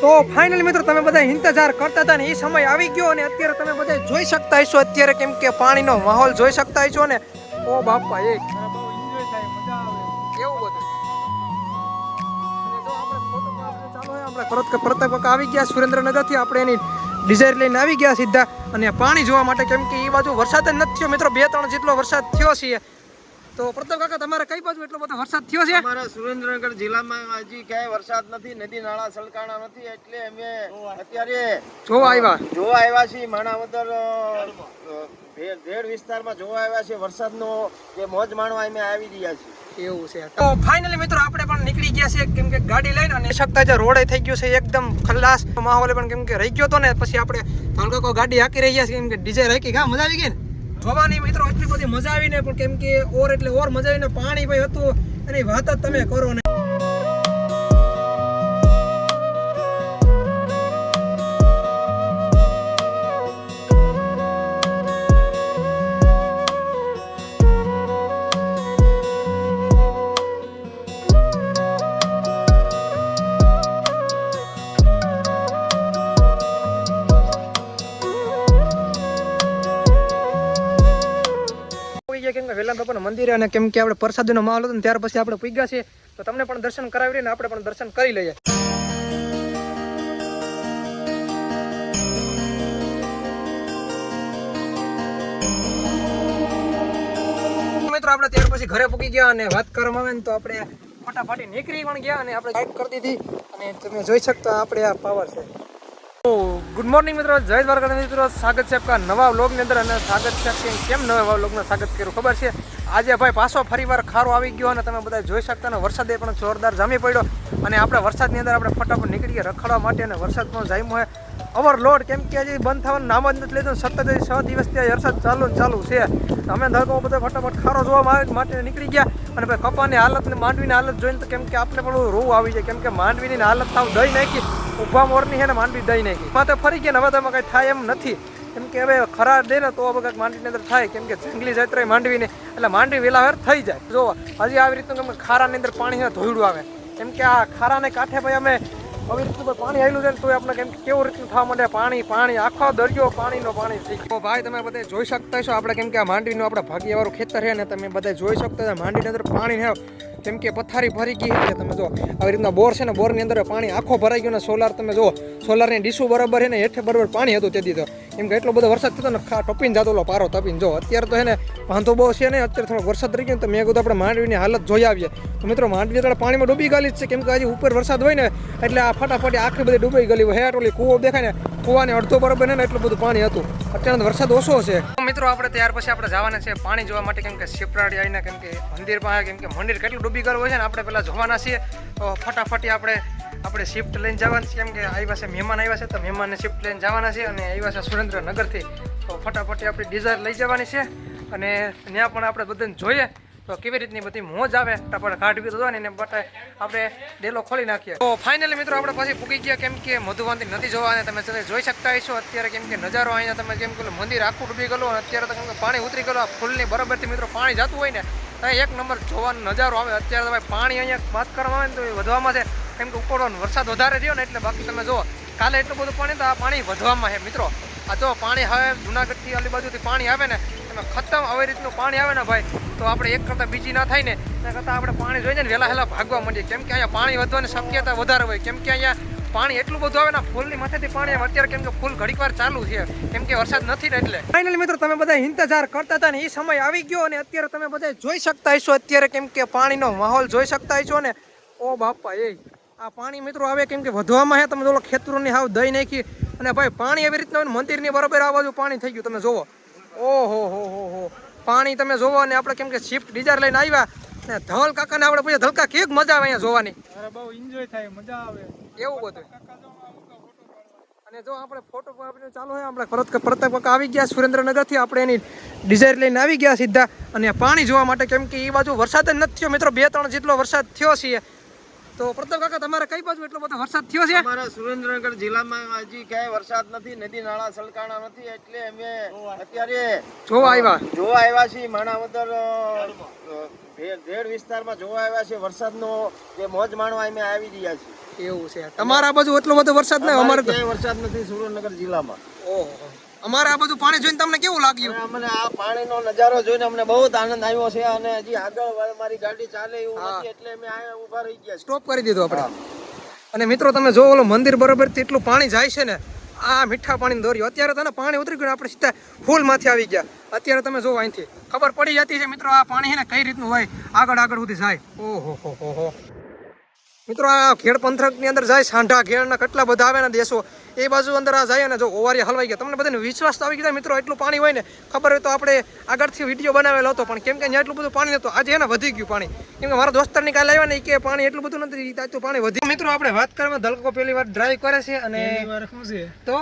તો ફાઇનલ મિત્રો, તમે બધા ઇંતજાર કરતા હતા ને એ સમય આવી ગયો અને અત્યારે તમે બધા જોઈ શકતા હશો. અત્યારે કેમ કે પાણીનો માહોલ જોઈ શકતા હશો ને. ઓ બાપા, એ કેવું બધું. અને આપણે ફોટો આપણે ચાલુ હોય, આપણે પરત પ્રતાપ કાકા આવી ગયા, સુરેન્દ્રનગરથી આપણે એની ડિઝાયર લઈને આવી ગયા સીધા. અને પાણી જોવા માટે કેમ કે એ બાજુ વરસાદ જ નથી થયો. મિત્રો બે ત્રણ જેટલો વરસાદ થયો છે. તો પ્રતાપ કાકા તમારે કઈ બાજુ એટલો બધો વરસાદ થયો છે? અમારા સુરેન્દ્રનગર જિલ્લામાં હજી ક્યાંય વરસાદ નથી નદી નાળા સલકાણા નથી એટલે અમે અત્યારે જોવા આવ્યા. જોવા આવ્યા છીએ માણાવદર ભેર વિસ્તારમાં જોવા આવ્યા છીએ. વરસાદનો જે મોજ માણવા અમે આવી રહ્યા છીએ. એવું છે. તો ફાઇનલી મિત્રો આપણે પણ નીકળી ગયા છે કેમ કે ગાડી લઈને અને શકતા જે રોડ થઈ ગયો છે એકદમ ખલ્લાસ માહોલ પણ કેમ કે રહી ગયો તો ને પછી આપણે ધોલકાકો ગાડી હાકી રહ્યા છે કેમ કે ડીજે રાખી. ઘા મજા આવી ગઈ ને? જોવાની મિત્રો એટલી બધી મજા આવી ને પણ કેમ કે ઓર એટલે ઓર મજા આવીને પાણી ભાઈ હતું. એની વાત જ તમે કરો ને. ગયા, કેમ કે વેલા બાપાના મંદિરે અને કેમ કે આપણે પ્રસાદીનો માહોલ હતો ને ત્યાર પછી આપણે પૂગ્યા છે તો તમને પણ દર્શન કરાવી ને આપણે પણ દર્શન કરી લઈએ. મિત્રો, આપણે ત્યાર પછી ઘરે પૂકી ગયા અને વાત કરવામાં આવે ને તો આપણે ફટાફટી નીકળી પણ ગયા અને આપણે ગાઈડ કરી દીધી. અને તમે જોઈ શકતા આપણે આ પાવર છે. ગુડ મોર્નિંગ મિત્રો, જય દ્વારકા મિત્રો. સ્વાગત છે આપકા નવા વ્લોગની અંદર અને સ્વાગત છે કેમ નવા વ્લોગમાં સ્વાગત કર્યું ખબર છે? આજે ભાઈ પાછો ફરીવાર ખારો આવી ગયો અને તમે બધા જોઈ શકતા ને વરસાદે પણ જોરદાર જામી પડ્યો. અને આપણે વરસાદની અંદર આપણે ફટાફટ નીકળી ગયા રખડવા માટે અને વરસાદ પણ જામ્યો હોય. ઓવરલોડ કેમ કે હજી બંધ થવાનું નામ જ નથી લીધું. સતત છ દિવસ ત્યાં વરસાદ ચાલુ ચાલુ છે. અમે ધરકો બધા ફટાફટ ખારો જોવા મા- માટે નીકળી ગયા. અને ભાઈ કપાની હાલત ને માંડવીની હાલત જોઈને તો કેમ કે આપણે પણ રોવું આવી જાય. કેમ કે માંડવીની હાલત થાવ દઈ નાખી. ઊભા મોરની છે ને માંડવી દઈ નાખી. માથે ફરી ગયા ને હવે એમાં કંઈ થાય એમ નથી. કેમ કે હવે ખરા દે ને તો હવે કંઈક માંડવીની અંદર થાય. કેમ કે જંગલી જાત્રા માંડવીને, એટલે માંડવી વેલા વેર થઈ જાય. જો, હજી આવી રીતનું કેમ ખારાની અંદર પાણી ધોયડું આવે. કેમ કે આ ખારાને કાંઠે ભાઈ અમે આવી રીતનું પાણી આવેલું છે ને તો આપણે કેમ કેવું રીતનું થવા માંડે? પાણી પાણી, આખો દરિયો પાણીનો પાણી થઈ ગયો. ભાઈ, તમે બધા જોઈ શકતા છો આપણે કેમ કે આ માંડવીનું આપણે ભાગ્યવાળું ખેતર છે ને તમે બધા જોઈ શકતા છો માંડવીની અંદર પાણી છે. કેમ કે પથારી ભરી ગઈ છે. તમે જો આવી રીતના બોર છે ને, બોરની અંદર પાણી આખો ભરાઈ ગયો ને સોલાર તમે જો સોલારની ડીશું બરાબર છે ને, હેઠે બરાબર પાણી હતું તે દીધો એમ કે એટલો બધો વરસાદ થતો ને ટપીને જતો લો પારો તપીને જો, અત્યારે તો છે ને વાંધો બહુ છે ને અત્યારે થોડો વરસાદ રહી ગયો તો મેં કીધું આપણે માંડવીની હાલત જોઈ આવીએ. તો મિત્રો, માંડવી અત્યારે પાણીમાં ડૂબી ગયેલી જ છે. કેમ કે હજી ઉપર વરસાદ હોય ને, એટલે આ ફટાફટ આખી બધી ડૂબી ગયેલી હોય. હેઠ ઓલી કૂવો દેખાય ને કૂવાને અડધો બરાબર ને એટલું બધું પાણી હતું. અત્યારે વરસાદ ઓછો છે. મિત્રો આપણે ત્યાર પછી આપણે જવાના છે પાણી જોવા માટે, કેમ કે શિપરાડી આવીને, કેમ કે મંદિર પાસે, કેમ કે મંદિર કેટલું ડૂબી ગયું હોય છે ને, આપણે પહેલાં જોવાના છીએ. તો ફટાફટી આપણે આપણે શિફ્ટ લઈને જવાના છે. કેમ કે આવ્યા છે મહેમાન આવ્યા છે તો મહેમાનને શિફ્ટ લઈને જવાના છે અને આવ્યા છે સુરેન્દ્રનગરથી. તો ફટાફટી આપણી ડિઝાયર લઈ જવાની છે. અને ત્યાં પણ આપણે બધાને જોઈએ. તો કેવી રીતની બધી મોજ આવે? ફટાફટ કાઢવી તો ને બટ આપણે ડેલો ખોલી નાખીએ. તો ફાઇનલી મિત્રો આપણે પછી પૂકી ગયા કેમ કે મધુવાંતી નથી જોવા તમે જોઈ શકતા હશો. અત્યારે કેમ કે નજારો અહીંયા તમે કેમ કે મંદિર આખું ડૂબી ગયેલું અને અત્યારે તો કેમ કે પાણી ઉતરી ગયેલું, આ ફૂલની બરાબરથી મિત્રો પાણી જતું હોય ને ત્યાં એક નંબર જોવાનો નજારો આવે. અત્યારે તમે પાણી અહીંયા વાત કરવામાં આવે ને તો એ વધવામાં છે. કેમ કે ઉપરવાનો વરસાદ વધારે થયો ને એટલે બાકી તમે જુઓ, કાલે એટલું બધું પાણી તો આ પાણી વધવામાં છે મિત્રો. આ જો પાણી હવે જુનાગઢથી આલી બાજુથી પાણી આવે ને એમાં ખતમ આવી રીતનું પાણી આવે ને ભાઈ, તો આપણે એક કરતાં બીજી ના થાય ને. એના કરતાં આપણે પાણી જોઈને ને, વહેલા વહેલા ભાગવા માંડીએ. કેમ કે અહીંયા પાણી વધવાની શક્યતા વધારે હોય. કેમ કે અહીંયા પાણી એટલું બધું આવે ને ફૂલની માથેથી પાણી આવે, અત્યારે કેમ કે ફૂલ ઘડીક વાર ચાલુ છે. કેમ કે વરસાદ નથી ને એટલે. ફાઇનલ મિત્રો, તમે બધા ઇંતજાર કરતા હતા ને એ સમય આવી ગયો અને અત્યારે તમે બધા જોઈ શકતા હશો. અત્યારે કેમ કે પાણીનો માહોલ જોઈ શકતા હશો ને. ઓ બાપા, એ, આ પાણી મિત્રો આવે કેમ કે વધવામાં હે, તમે જોલો ખેતરોની હાવ દઈ નાખી. અને ભાઈ, પાણી એવી રીતના મંદિરની બરાબર આ બાજુ પાણી થઈ ગયું. તમે જોવો. ઓહો હો હો હો. પાણી તમે જોવો અને આપણે કેમ કે શિફ્ટ ડીઝર લઈને આવ્યા ને ધવલ કાકાને આપણે પછી ધલકા કેક મજા આવે અહીંયા જોવાની? અરે બહુ એન્જોય થાય મજા આવે. એવું બધું. અને જો આપણે ફોટો આપણે ચાલુ હોય આપણે પરત પ્રતાપ કાકા આવી ગયા સુરેન્દ્રનગરથી આપણે એની ડિઝાયર લઈને આવી ગયા સીધા. અને પાણી જોવા માટે કેમ કે એ બાજુ વરસાદ જ નથી થયો. મિત્રો બે ત્રણ જેટલો વરસાદ થયો છે. તો પ્રતાપ કાકા તમારે કઈ બાજુ એટલો બધો વરસાદ થયો છે? અમારા સુરેન્દ્રનગર જિલ્લામાં હજી ક્યાંય વરસાદ નથી નદી નાળા સલકાણા નથી એટલે અમે અત્યારે જોવા આવ્યા. જોવા આવ્યા છીએ માણાવદર ભેડ વિસ્તારમાં જોવા આવ્યા છે વરસાદનો જે મોજ માણવા અમે આવી રહ્યા છીએ. એવું છે. તમારા બાજુ એટલો બધો વરસાદ નહીં અમારે અમારે ક્યાંય વરસાદ નથી સુરેન્દ્રનગર જિલ્લામાં. ઓહો. અમારે આ બધું પાણી જોઈને તમને કેવું લાગ્યું? અમને આ પાણીનો નજારો જોઈને અમને બહુ આનંદ આવ્યો છે અને હજી આગળ મારી ગાડી ચાલે એવું નથી એટલે અમે આ ઊભા રહી ગયા સ્ટોપ કરી દીધો આપણે. અને મિત્રો તમે જો ઓલો મંદિર બરોબર તેટલું પાણી જાય છે ને આ મીઠા પાણી દોર્યું અત્યારે તને પાણી ઉતરી ગયું આપણે સીધા ફૂલમાંથી આવી ગયા. અત્યારે તમે જો અહીંથી. ખબર પડી જતી છે મિત્રો આ પાણી છે ને કઈ રીતનું હોય? આગળ આગળ સુધી જાય. ઓહો હો હો. મિત્રો આ ખેડ પંથકની અંદર જાય સાંઢા ખેડના કેટલા બધા આવે ને દેશો એ બાજુ અંદર આ જાય ને જો ઓવારી હલવાઈ ગયા. તમને બધાને વિશ્વાસ તો આવી ગયા મિત્રો એટલું પાણી હોય ને ખબર હોય તો આપણે આગળથી વીડિયો બનાવેલો હતો પણ કેમ કે અહીંયા એટલું બધું પાણી નતું આજે એને વધી ગયું પાણી. કેમ કે મારા દોસ્તારની કાલે આવ્યા ને કે પાણી એટલું બધું નથી તો પાણી વધી મિત્રો આપણે વાત કરવામાં દલકો પહેલી વાર ડ્રાઈવ કરે છે અને તો?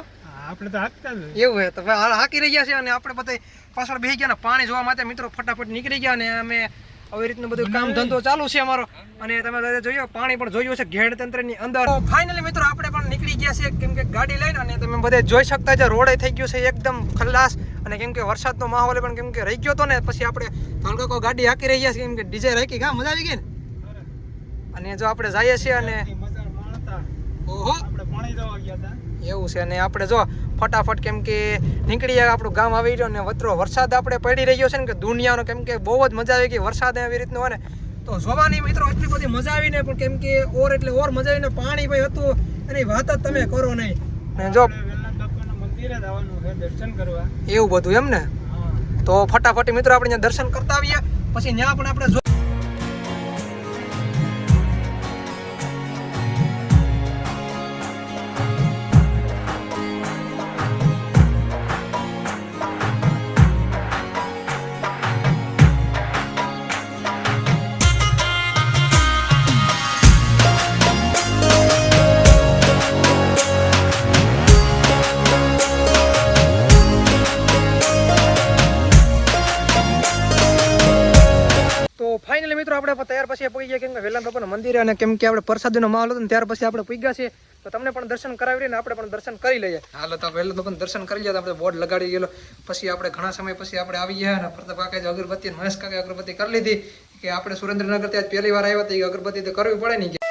આપણે તો હાકતા જ હોય. એવું હે તો હાકી રહ્યા છે અને આપણે બધા પાછળ બેસી ગયા ને પાણી જોવા માટે મિત્રો ફટાફટ નીકળી ગયા અને અમે આવી રીતનું બધું કામ ધંધો ચાલુ છે અમારો. અને તમે દાદા જોયો પાણી પણ જોયું છે ઘેડ તંત્રની અંદર ફાઇનલી મિત્રો આપણે પણ નીકળી ગયા છે કેમ કે ગાડી લઈને અને તમે બધે જોઈ શકતા છે રોડે થઈ ગયું છે એકદમ ખલ્લાસ અને કેમ કે વરસાદનો માહોલ પણ કેમ કે રહી ગયો હતો ને પછી આપણે ધોલકો ગાડી હાકી રહી ગયા છે કેમ કે ડીજે રાખી ગા મજા આવી ગઈ ને? અને જો આપણે જઈએ છીએ અને એ મજા માણતા ઓહો આપણે પાણી જવા ગયા હતા એવું છે ને આપણે જો ફટાફટ કેમ કે નીકળી જાય આપણું ગામ આવી રહ્યો ને વતરો વરસાદ આપણે પડી રહ્યો છે ને કે દુનિયાનો કેમ કે બહુ જ મજા આવી ગઈ વરસાદ આવી રીતનો હોય ને તો જોવાની મિત્રો એટલી બધી મજા આવી ને પણ કેમ કે ઓર એટલે ઓર મજા આવીને પાણી ભાઈ હતું એની વાત જ તમે કરો નહીં. ને જો એવું બધું એમ ને? તો ફટાફટ મિત્રો આપણે દર્શન કરતા આવીએ પછી ત્યાં પણ આપણે આપણે તૈયાર પછી ગયા કેમ કે વેલા બાપાના મંદિરે અને કેમ કે આપણે પ્રસાદીનો માહોલ હતો ને ત્યાર પછી આપણે પૂગ્યા છે તો તમને પણ દર્શન કરાવી ને આપણે પણ દર્શન કરી લઈએ. હાલો, તો વહેલા તો દર્શન કરી લીધા આપણે બોર્ડ લગાડી ગયેલો. પછી આપણે ઘણા સમય પછી આપણે આવી ગયા અને પ્રતાપ કાકા જે અગરબત્તી મહેશ કાકા અગરબત્તી કરી લીધી. કે આપણે સુરેન્દ્રનગર ત્યાં પહેલી વાર આવ્યા હતા, એ અગરબત્તી તો કરવી પડે નહીં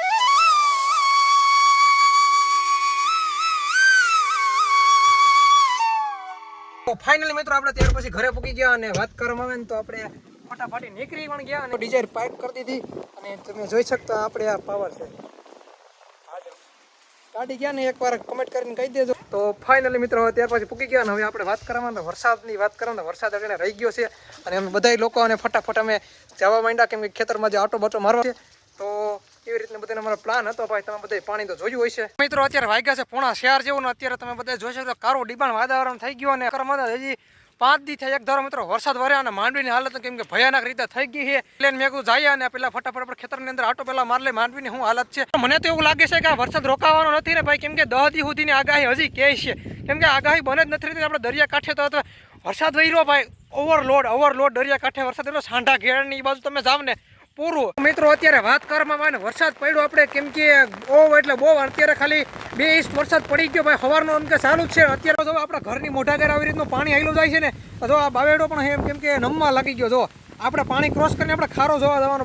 ફાઇનલી મિત્રો, આપણે ત્યાર પછી ઘરે પૂકી ગયા અને વાત કરવામાં આવે ને તો આપણે ફટાફટી નીકળી પણ ગયા અને ડિઝાઇન પાઇપ કરી દીધી અને તમે જોઈ શકતા આપણે આ પાવર છે. ગાડી ગયા ને એકવાર કમેન્ટ કરીને કહી દેજો. તો ફાઇનલી મિત્રો, ત્યાર પછી પૂકી ગયા અને હવે આપણે વાત કરવાના વરસાદની વાત કરવાના વરસાદ એટલે રહી ગયો છે અને અમે બધા લોકો અને ફટાફટ અમે જવા માંડ્યા કેમ કે ખેતરમાં જે આટો બાટો મારવા છે. તો એવી રીતના બધાનો અમારો પ્લાન હતો. ભાઈ, તમે બધા પાણી તો જોયું હોય છે મિત્રો, અત્યારે વાગ્યા છે પોણા શહેર જેવું અત્યારે તમે બધા જોઈ શકો કારો ડિબાણ વાતાવરણ થઈ ગયું અને કર્મમાં હજી પાંચ દી થયા. એક ધારો મિત્રો, વરસાદ વર્યા અને માંડવીની હાલત કેમ કે ભયાનક રીતે થઈ ગઈ છે. પ્લેન મેં કીધું જાય અને પેલા ફટાફટ આપણે ખેતરની અંદર આટો પેલા માર લે. માંડવીની શું હાલત છે? મને તો એવું લાગે છે કે આ વરસાદ રોકાવાનો નથી ને ભાઈ. કેમ કે દહ દી સુધીની આગાહી હજી કહે છે. કેમ કે આગાહી બને જ નથી રીતે આપણે દરિયા કાંઠે તો વરસાદ વહી રહ્યો ભાઈ. ઓવરલોડ ઓવરલોડ દરિયા કાંઠે વરસાદ રહ્યો સાંઢા ઘેરની બાજુ તમે જાવ ને પૂરું. મિત્રો, અત્યારે વાત કરવામાં આવે વરસાદ પડ્યો આપણે, કેમ કે બહુ એટલે બહુ અત્યારે ખાલી બે ઇંચ વરસાદ પડી ગયો. ભાઈ સવારનો એમ કે ચાલુ જ છે. અત્યારે જો આપણા ઘરની મોઢા ઘેર આવી રીતનું પાણી આવેલું જાય છે ને જો આ બાવેડો પણ એમ કેમ કે નમવા લાગી ગયો. જો, આપણે પાણી ક્રોસ કરીને આપણે ખારો જોવા જવાનો